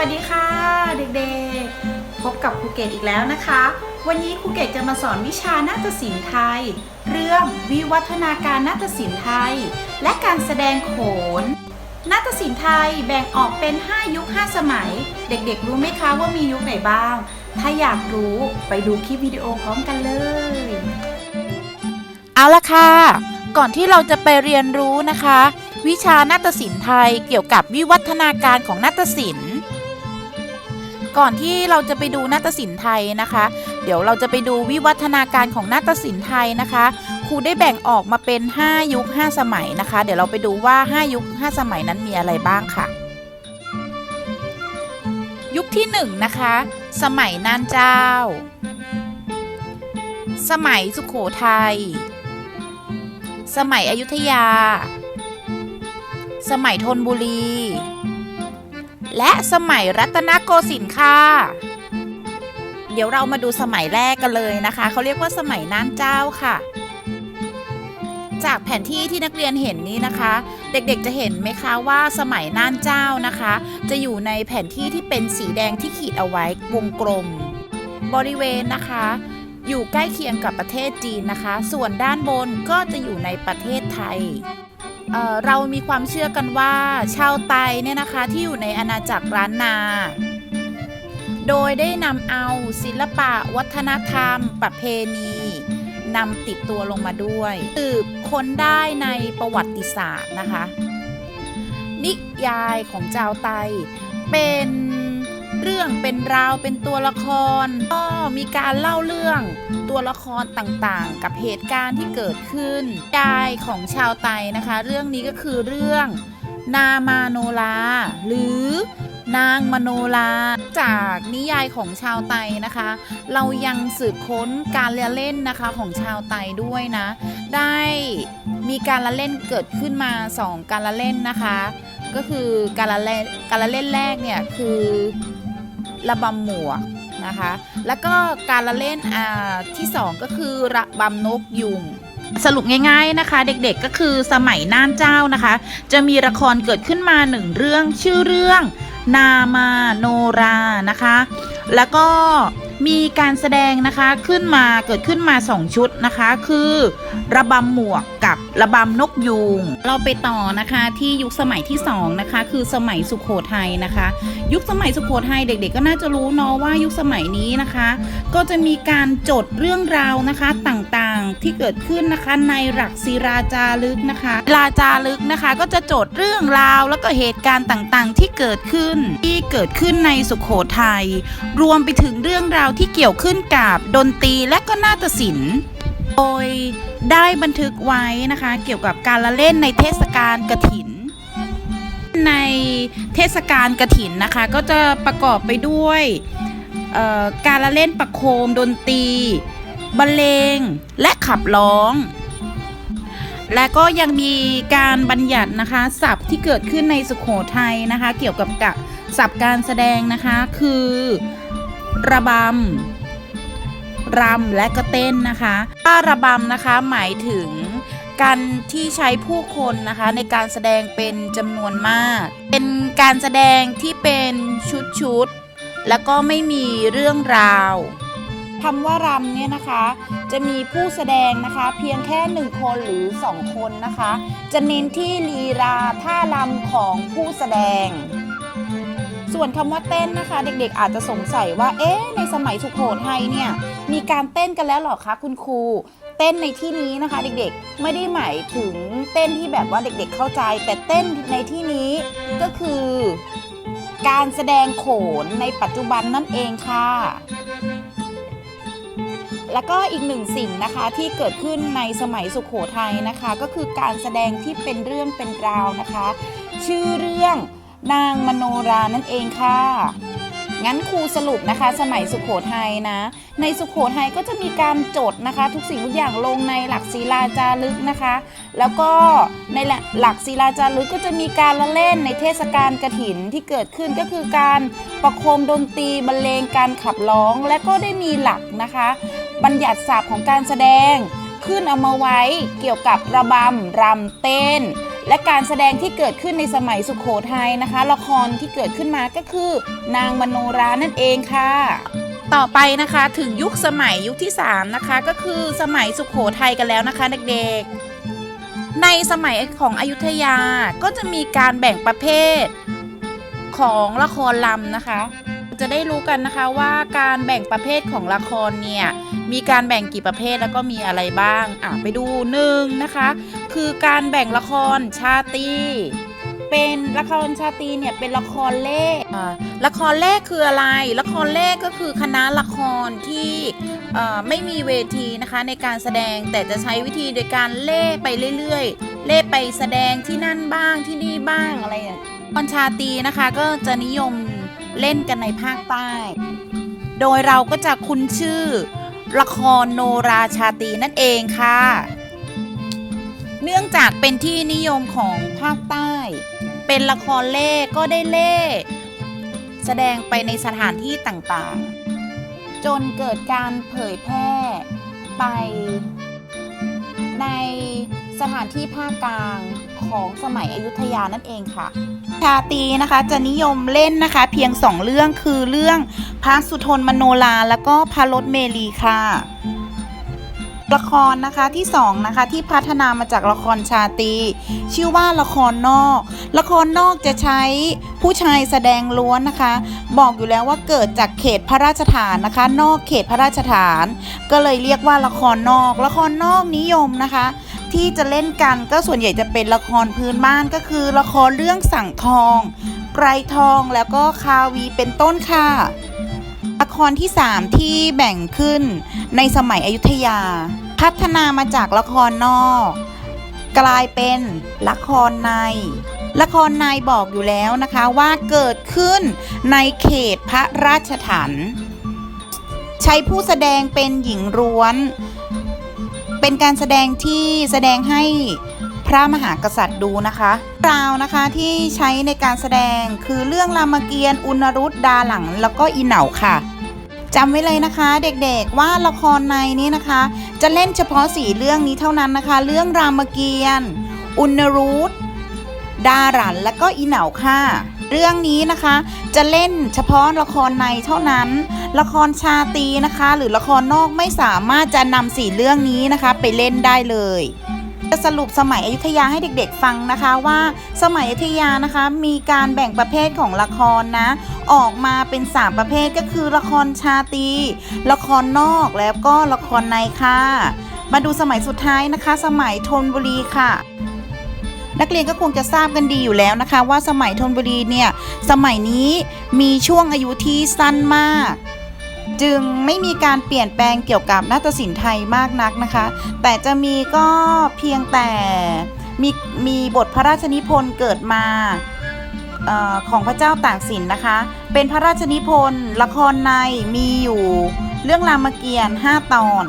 สวัสดีค่ะ เด็กๆ พบกับครูเกดอีกแล้วนะคะ วันนี้ครูเกดจะมาสอนวิชานาฏศิลป์ไทย เรื่องวิวัฒนาการนาฏศิลป์ไทย และการแสดงโขนนาฏศิลป์ไทยแบ่งออกเป็น 5 ยุค 5 สมัย เด็กๆ รู้ไหมคะว่ามียุคไหนบ้าง ถ้าอยากรู้ไปดูคลิปวิดีโอพร้อมกันเลย เอาละค่ะ ก่อนที่เราจะไปเรียนรู้นะคะ วิชานาฏศิลป์ไทยเกี่ยวกับวิวัฒนาการของนาฏศิลป์ ก่อนที่เราจะไปดูนาฏศิลป์ไทยนะคะ เดี๋ยวเราจะไปดูวิวัฒนาการของนาฏศิลป์ไทยนะคะครูได้แบ่งออกมาเป็น 5 ยุค 5 สมัยนะคะ เดี๋ยวเราไปดูว่า 5 ยุค 5 สมัยนั้นมีอะไรบ้างค่ะ ยุคที่ 1 นะคะ สมัยน่านเจ้า สมัยสุขโขทัย สมัยอยุธยา สมัยธนบุรี และสมัยรัตนโกสินทร์ค่ะ เดี๋ยวเรามาดูสมัยแรกกันเลยนะคะ เขาเรียกว่าสมัยน่านเจ้าค่ะ จากแผนที่ที่นักเรียนเห็นนี้นะคะ เด็กๆจะเห็นไหมคะว่าสมัยน่านเจ้านะคะ จะอยู่ในแผนที่ที่เป็นสีแดงที่ขีดเอาไว้วงกลม บริเวณนะคะอยู่ใกล้เคียงกับประเทศจีนนะคะ ส่วนด้านบนก็จะอยู่ในประเทศไทย เเรามีความเชื่อกันว่าชาวไตเนี่ยนะคะที่อยู่ในอาณาจักรล้านนา โดยได้นำเอาศิลปะวัฒนธรรม ประเพณีนำติดตัวลงมาด้วยสืบค้นได้ในประวัติศาสตร์นะคะ นิยายของชาวไตเป็น เรื่องเป็นราวเป็นตัวละครก็มีการเล่าเรื่องตัวละครต่างๆ กับเหตุการณ์ที่เกิดขึ้นยายของชาวไตนะคะ เรื่องนี้ก็คือเรื่องนามาโนลาหรือนางมโนลาจากนิยายของชาวไตนะคะ เรายังสืบค้นการละเล่นนะคะของชาวไตด้วยนะ ได้มีการละเล่นเกิดขึ้นมาสองการละเล่นนะคะ ก็คือการละเล่นการละเล่นแรกเนี่ยคือ ระบำหมวกนะคะ แล้วก็การละเล่นอ่าที่สองก็คือระบำนกยุงสรุปง่ายๆนะคะ เด็กๆก็คือสมัยน่านเจ้านะคะ จะมีละครเกิดขึ้นมาหนึ่งเรื่องชื่อเรื่อง นามาโนรานะคะ แล้วก็ มีการแสดงนะคะขึ้นมาเกิดขึ้นมา 2 ชุดนะคะ คือระบำหมวกกับระบำนกยูง เราไปต่อนะคะที่ยุคสมัยที่2นะคะคือสมัยสุขโขทัยนะคะ ยุคสมัยสุขโขทัยเด็ก ๆ ก็น่าจะรู้เนาะว่ายุคสมัยนี้นะคะ ก็จะมีการจดเรื่องราวนะคะต่างๆที่เกิดขึ้นนะคะในหลักศิราจารึกนะคะราจารึกนะคะก็จะจดเรื่องราวแล้วก็เหตุการณ์ต่างๆ ที่เกิดขึ้นที่เกิดขึ้นในสุขโขทัยรวมไปถึงเรื่องราวที่เกี่ยวขึ้นกับดนตรีและก็นาฏศิลป์ โดยได้บันทึกไว้นะคะเกี่ยวกับการละเล่นในเทศกาลกฐิน ในเทศกาลกฐินนะคะก็จะประกอบไปด้วยการละเล่นประโคมดนตรีบรรเลงและขับร้อง และก็ยังมีการบัญญัตินะคะศัพท์ที่เกิดขึ้นในสุขโขทัยนะคะ เกี่ยวกับกับศัพท์การแสดงนะคะคือ ระบำรำและก็เต้นนะคะถ้าระบำนะคะหมายถึงการที่ใช้ผู้คนนะคะในการแสดงเป็นจำนวนมาก เป็นการแสดงที่เป็นชุดๆ แล้วก็ไม่มีเรื่องราวคำว่ารำเนี่ยนะคะ จะมีผู้แสดงนะคะ เพียงแค่หนึ่งคนหรือสองคนนะคะ จะเน้นที่ลีลาท่ารำของผู้แสดง ส่วนคำว่าเต้นนะคะ เด็กๆ อาจจะสงสัยว่า เอ๊ะ ในสมัยสุโขทัยเนี่ย มีการเต้นกันแล้วหรอคะคุณครู เต้นในที่นี้นะคะ เด็กๆ ไม่ได้หมายถึงเต้นที่แบบว่าเด็กๆ เข้าใจ แต่เต้นในที่นี้ก็คือ การแสดงโขนในปัจจุบันนั่นเองค่ะ แล้วก็อีกหนึ่งสิ่งนะคะที่เกิดขึ้นในสมัยสุขโขทัยนะคะ ก็คือการแสดงที่เป็นเรื่องเป็นราวนะคะ ชื่อเรื่อง นางมโนรานั่นเองค่ะ งั้นครูสรุปนะคะ สมัยสุขโขทัยนะ ในสุขโขทัยก็จะมีการจดนะคะ ทุกสิ่งทุกอย่างลงในหลักศิลาจารึกนะคะ แล้วก็ในหลักศิลาจารึกก็จะมีการละเล่นในเทศกาลกฐินที่เกิดขึ้นก็คือการประโคมดนตรีบรรเลงการขับร้อง และก็ได้มีหลักนะคะ บัญญัติศัพท์ของการแสดงขึ้นเอามาไว้เกี่ยวกับระบำรำเต้น และการแสดงที่เกิดขึ้นในสมัยสุขโขทัยนะคะ ละครที่เกิดขึ้นมาก็คือ นางมโนรานั่นเองค่ะ ต่อไปนะคะถึงยุคสมัยยุคที่ 3 นะคะ ก็คือสมัยสุขโขทัยกันแล้วนะคะเด็กๆ ในสมัยของอยุธยาก็จะมีการแบ่งประเภทของละครลำนะคะ จะได้รู้กันนะคะว่าการแบ่งประเภทของละครเนี่ยมีการแบ่งกี่ประเภทแล้วก็มีอะไรบ้างอะไปดูหนึ่งนะคะ คือการแบ่งละครชาตรีเป็นละครชาตรีเนี่ยเป็นละครเลขอ่ละครเลขคืออะไร ละครเลขก็คือคณะละครที่ไม่มีเวทีนะคะในการแสดงแต่จะใช้วิธีโดยการเล่ไปเรื่อยๆ เล่ไปแสดงที่นั่นบ้างที่นี่บ้างอะไรอย่างละครชาตีนะคะก็จะนิยม เล่นกันในภาคใต้ โดยเราก็จะคุ้นชื่อ ละครโนราชาตีนั่นเองค่ะ เนื่องจากเป็นที่นิยมของภาคใต้ เป็นละครเล่ก็ได้เล่ แสดงไปในสถานที่ต่างๆ จนเกิดการเผยแพร่ไปใน สถานที่ภาคกลางของสมัยอยุธยานั่นเองค่ะ ชาตีนะคะจะนิยมเล่นนะคะ เพียงสองเรื่องคือเรื่องพระสุทนมโนราแล้วก็พระรถเมลีค่ะละครนะคะที่สองนะคะที่พัฒนามาจากละครชาตี ชื่อว่าละครนอก ละครนอกจะใช้ผู้ชายแสดงล้วนนะคะ บอกอยู่แล้วว่าเกิดจากเขตพระราชฐานนะคะ นอกเขตพระราชฐาน ก็เลยเรียกว่าละครนอก ละครนอกนิยมนะคะ ที่จะเล่นกันก็ส่วนใหญ่จะเป็นละครพื้นบ้านก็คือ ละครเรื่องสั่งทอง ไกรทองแล้วก็คาวีเป็นต้นค่ะ ละครที่ 3 ที่แบ่งขึ้นในสมัยอยุธยา พัฒนามาจากละครนอก กลายเป็นละครในละครในบอกอยู่แล้วนะคะว่าเกิดขึ้นในเขตพระราชฐานใช้ผู้แสดงเป็นหญิงร้วน เป็นการแสดงที่แสดงให้พระมหากษัตริย์ดูนะคะกล่าวนะคะที่ใช้ในการแสดงคือเรื่องรามเกียรติ์อุณรุตดาหลัง แล้วก็อีเหนาค่ะจำไว้เลยนะคะเด็กๆว่าละครในนี้นะคะ จะเล่นเฉพาะสี่เรื่องนี้เท่านั้นนะคะ เรื่องรามเกียรติ์อุณรุตดาหลัน และก็อีเหนาค่ะ เรื่องนี้นะคะ จะเล่นเฉพาะละครในเท่านั้น ละครชาตีนะคะ หรือละครนอกไม่สามารถจะนำสี่เรื่องนี้นะคะ ไปเล่นได้เลยจะสรุปสมัยอยุธยาให้เด็กๆฟังนะคะว่าสมัยอยุธยานะคะ มีการแบ่งประเภทของละครนะ ออกมาเป็น 3 ประเภทก็คือละครชาตี ละครนอกแล้วก็ละครในค่ะ มาดูสมัยสุดท้ายนะคะ สมัยธนบุรีค่ะ นักเรียนก็คงจะทราบกันดีอยู่แล้วนะคะ ว่าสมัยธนบุรีเนี่ยสมัยนี้มีช่วงอายุที่สั้นมาก จึงไม่มีการเปลี่ยนแปลงเกี่ยวกับนาฏศิลป์ไทยมากนักนะคะ แต่จะมีก็เพียงแต่มีมีบทพระราชนิพนธ์เกิดมาออของพระเจ้าตากสินนะคะ เป็นพระราชนิพนธ์ละครในมีอยู่เรื่องรามเกียรติ์5ตอน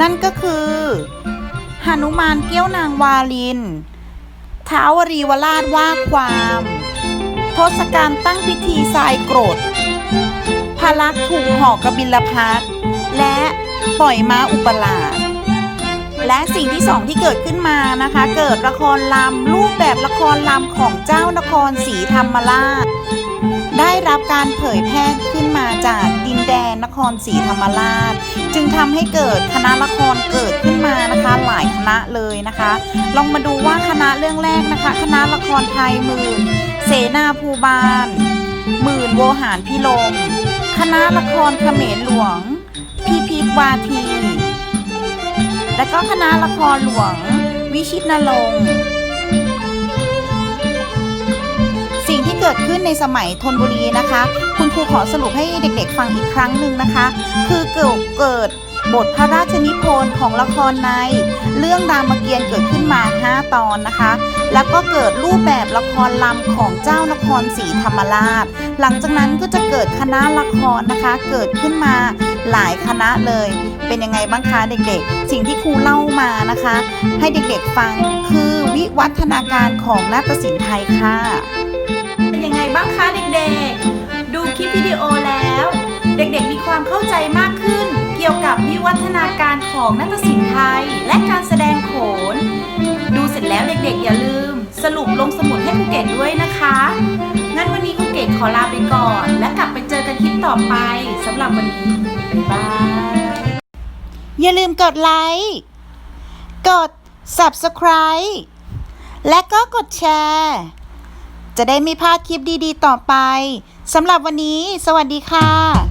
นั่นก็คือ หนุมานเกี้ยวนางวาลิน ท้าวรีวราชว่าความ ทศกัณฐ์ตั้งพิธีทรายโกรธพาลักษณ์ถูกห่อกบิลพัทและปล่อยม้าอุปราชและสิ่งที่สองที่เกิดขึ้นมานะคะ เกิดละครลำรูปแบบละครลำของเจ้านครศรีธรรมราช ได้รับการเผยแพร่ขึ้นมาจากดินแดนนครศรีธรรมราช จึงทำให้เกิดคณะละครเกิดขึ้นมานะคะหลายคณะเลยนะคะ ลองมาดูว่าคณะเรื่องแรกนะคะ คณะละครไทยหมื่น เสนาภูบาลหมื่นโวหารพิลมคณะละครเขมรหลวง พีพีวาที และก็คณะละครหลวง วิชิตนรงค์ เกิดขึ้นในสมัยธนบุรีนะคะ คุณครูขอสรุปให้เด็กๆฟังอีกครั้งหนึ่งนะคะ คือเกิดเกิดบทพระราชนิพนธ์ของละครใน เรื่องรามเกียรติ์เกิดขึ้นมา 5 ตอนนะคะ แล้วก็เกิดรูปแบบละครลำของเจ้านครศรีธรรมราช หลังจากนั้นก็จะเกิดคณะละครนะคะ เกิดขึ้นมาหลายคณะเลย เป็นยังไงบ้างคะเด็กๆ สิ่งที่ครูเล่ามานะคะ ให้เด็กๆฟังคือวิวัฒนาการของนาฏศิลป์ไทยค่ะ เป็นยังไงบ้างคะเด็กๆ ดูคลิปวิดีโอแล้ว เด็กๆมีความเข้าใจมากขึ้น เกี่ยวกับวิวัฒนาการของนาฏศิลป์ไทย และการแสดงโขน ดูเสร็จแล้วเด็กๆ อย่าลืม สรุปลงสมุดให้ครูเกดด้วยนะคะ งั้นวันนี้ครูเกดขอลาไปก่อน และกลับไปเจอกันคลิปต่อไปสำหรับวันนี้บ๊ายบายอย่าลืมกดไลค์กด subscribe และก็กดแชร์ จะได้ไม่พลาดคลิปดีๆ ต่อไปสำหรับวันนี้ สวัสดีค่ะ